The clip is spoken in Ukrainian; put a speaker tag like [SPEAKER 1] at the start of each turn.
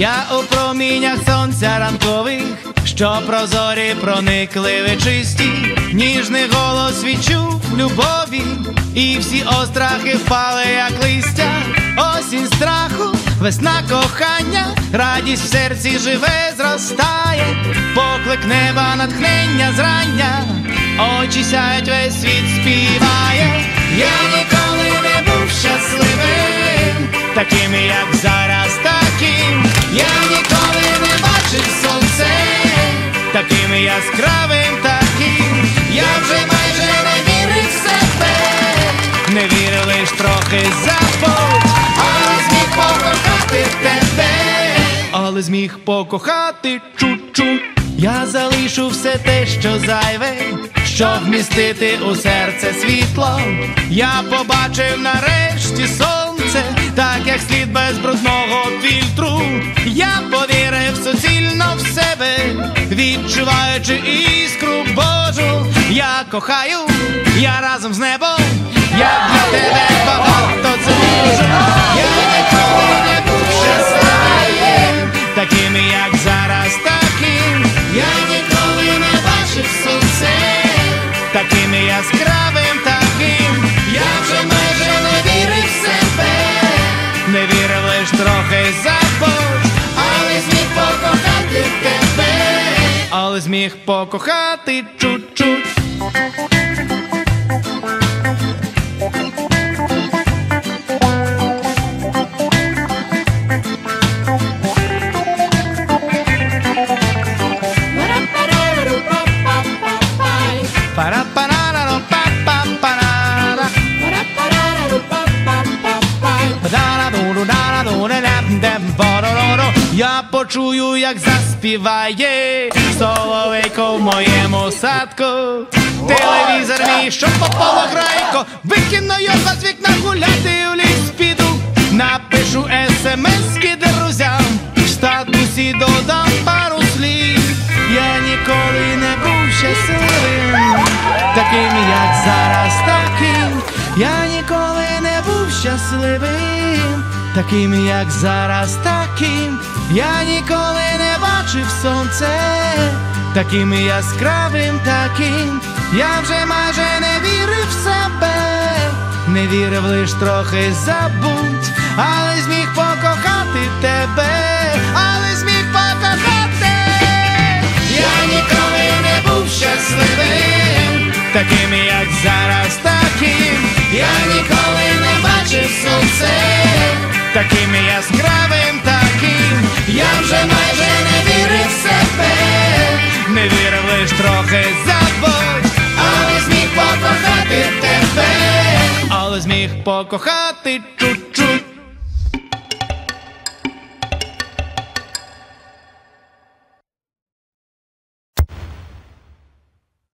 [SPEAKER 1] Я у промінях сонця ранкових, що прозорі проникливі чисті, ніжний голос відчув любові, і всі острахи впали, як листя, осінь страху, весна кохання, радість в серці живе, зростає, поклик неба, натхнення зрання, очі сяють, весь світ співає. Я ніколи не був щасливим, таким як зараз, яскравим, таким я вже майже не вірив в себе, не вірив лиш трохи забув, але зміг покохати тебе, але зміг покохати чуть-чуть. Я залишу все те, що зайве, щоб вмістити у серце світло. Я побачив нарешті сонце, так як слід без брудного фільтру. Відчуваючи іскру Божу. Я кохаю, я разом з небом, я для тебе багато зможу. Я ніколи не був щасливим, таким як зараз, таким. Я ніколи не бачив сонце, таким яскравим, але зміг покохати чуть-чуть. Я почую, як заспіває соловейко в моєму садку. Телевізор мій, що попало грайко, викину його з вікна гуляти в ліс піду. Напишу смс-ки друзям, в статусі додам пару слів. Я ніколи не був щасливим, таким як зараз, таким. Я ніколи не був щасливим, таким як зараз, таким. Я ніколи не бачив сонце, таким яскравим, таким. Я вже майже не вірив в себе, не вірив лиш трохи забудь, але зміг покохати тебе, але зміг покохати. Я ніколи не був щасливим, таким лиш трохи забудь, але зміг покохати тебе, але зміг покохати